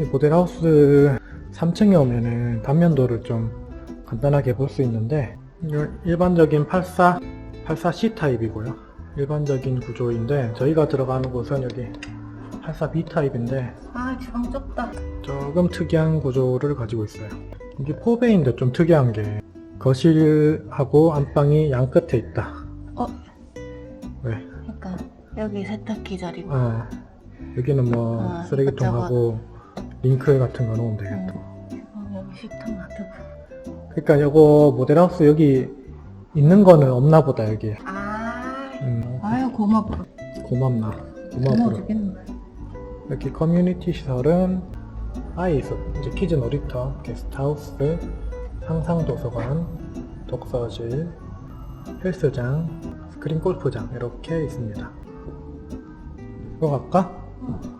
이 모델하우스 3층에 오면은 단면도를 좀 간단하게 볼 수 있는데 이 일반적인 84, 84C 타입이고요. 일반적인 구조인데 저희가 들어가는 곳은 여기 84B 타입인데 아 주방 좁다. 조금 특이한 구조를 가지고 있어요. 이게 포베인데 좀 특이한 게 거실하고 안방이 양 끝에 있다. 어? 왜? 그러니까 여기 세탁기 자리고. 어, 여기는 뭐 아, 쓰레기통하고 링크 같은 거 놓으면 되겠다. 어, 여기 식탁 놔두고. 그러니까 요거 모델하우스 여기 있는 거는 없나 보다 여기. 아. 음, 아유 고마워. 고맙나. 고마워 고맙구나. 여기 커뮤니티 시설은 아이스, 이제 키즈 놀이터, 게스트하우스, 상상도서관, 독서실, 헬스장, 스크린 골프장 이렇게 있습니다. 이거 갈까? Mm-hmm.